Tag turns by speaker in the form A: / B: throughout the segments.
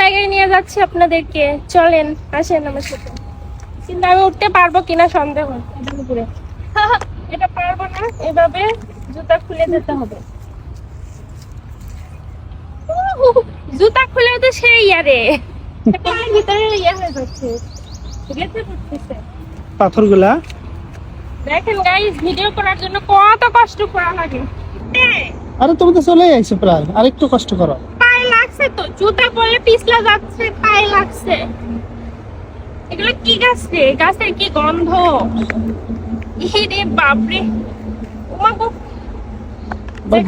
A: জায়গায় নিয়ে যাচ্ছি আপনাদেরকে। চলেন আসেন আমার সাথে। কিন্তু আমি উঠতে পারব কিনা সন্দেহ। এটা পারব না এভাবে জুতা খুলে যেতে হবে। জুতা খুলে তো সেই ইয়ারে। পায়ের ভিতরে ইয়া হয়ে যাচ্ছে। গেছে পড়তেছে
B: পাথরগুলা?
A: দেখেন গাইস ভিডিও করার জন্য কত কষ্ট করা লাগে।
B: আরে তুমি তো চলে আইছো প্রায়। আরেকটু কষ্ট করো।
A: লাগছে তো? জুতা পরে পিছলা যাচ্ছে পায়ে লাগছে। এগুলো কি গাছ? রে গাছের কি গন্ধ? ইরে বাপরে। ওমা গো।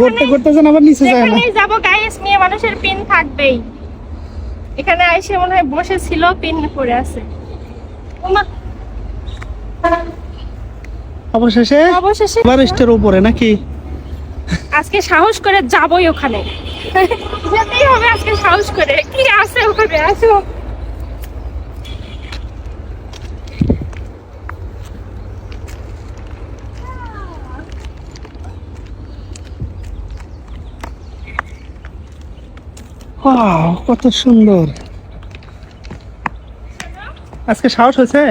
B: ঘুরতে ঘুরতে যেন আবার নিচে যায় না।
A: যেখানেই গাইস মেয়ে মানুষের পিন থাকবেই। এখানে আইসে মনে হয় বসেছিল পিন আছে। ওমা।
B: অবশেষে
A: অবশেষে
B: উপরে নাকি?
A: আজকে সাহস করে যাবই ওখানে। যেতেই হবে আজকে সাহস করে। কি আছে ওখানে? আসো।
B: কত সুন্দর। আজকে সাহস হয়েছে।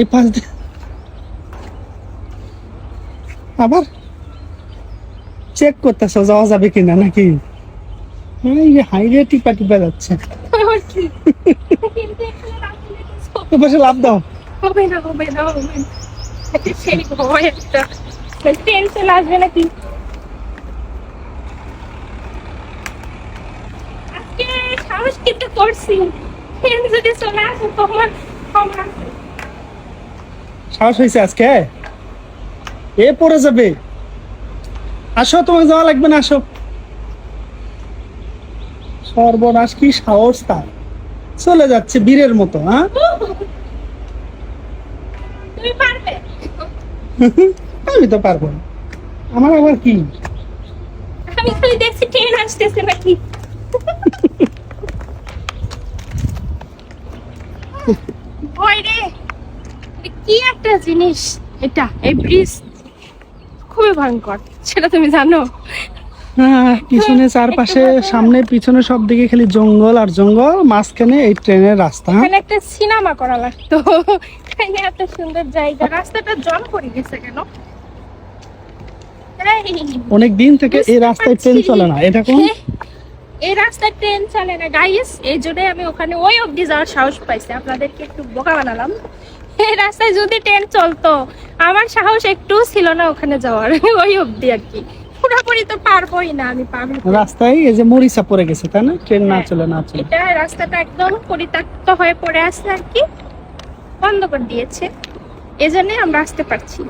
A: এই পাশ
B: দিয়ে আবার চেক করতেছ যাওয়া যাবে কিনা নাকি? হাইওয়ে টিপা টিপা যাচ্ছে। পাশে লাভ দাও।
A: হবে না হবে না হবে না। সেই ভয় একটা। ট্রেন চলে আসবে নাকি? আজকে সাহস কিন্তু করছি। ট্রেন যদি চলে আসে
B: সাহস হয়েছে আজকে? এ পড়ে যাবে। আসো তোমাকে যাওয়া লাগবে না আসো। সর্বনাশ কি সাহস তার। চলে যাচ্ছে বীরের মতো হ্যাঁ? আমি তো পারব না। আমার আবার কি?
A: আমি খালি দেখছি ট্রেন আসতেছে নাকি। ওই রে কি একটা জিনিস? এটা এই ব্রিজ খুবই ভয়ঙ্কর সেটা তুমি জানো?
B: হ্যাঁ পিছনে চারপাশে সামনে পিছনে সব দিকে খালি জঙ্গল আর জঙ্গল মাঝখানে এই ট্রেনের রাস্তা। হ্যাঁ?
A: এখানে একটা সিনেমা করা লাগতো। এখানে এত সুন্দর জায়গা। রাস্তাটা জল পড়ে গেছে কেন?
B: অনেক দিন থেকে এই রাস্তায় ট্রেন চলে না। এটা কোন
A: এই রাস্তায় ট্রেন চলে না। গাইস এই জন্য আমি ওখানে ওই অবধি যাওয়ার সাহস পাইছি। আপনাদেরকে একটু বোকা বানালাম। এই রাস্তায় যদি ট্রেন চলতো আমার সাহস একটু ছিল না ওখানে যাওয়ার ওই অবধি আর কি। পুরোপুরি তো পারবোই না আমি পারব
B: রাস্তায় এই যে মরিচা পড়ে গেছে তাই না? ট্রেন না
A: হ্যাঁ।
B: চলে না চলে।
A: এটা রাস্তাটা একদম পরিত্যক্ত হয়ে পড়ে আছে আর কি। বন্ধ করে দিয়েছে। এজন্য আমরা আসতে পারছি।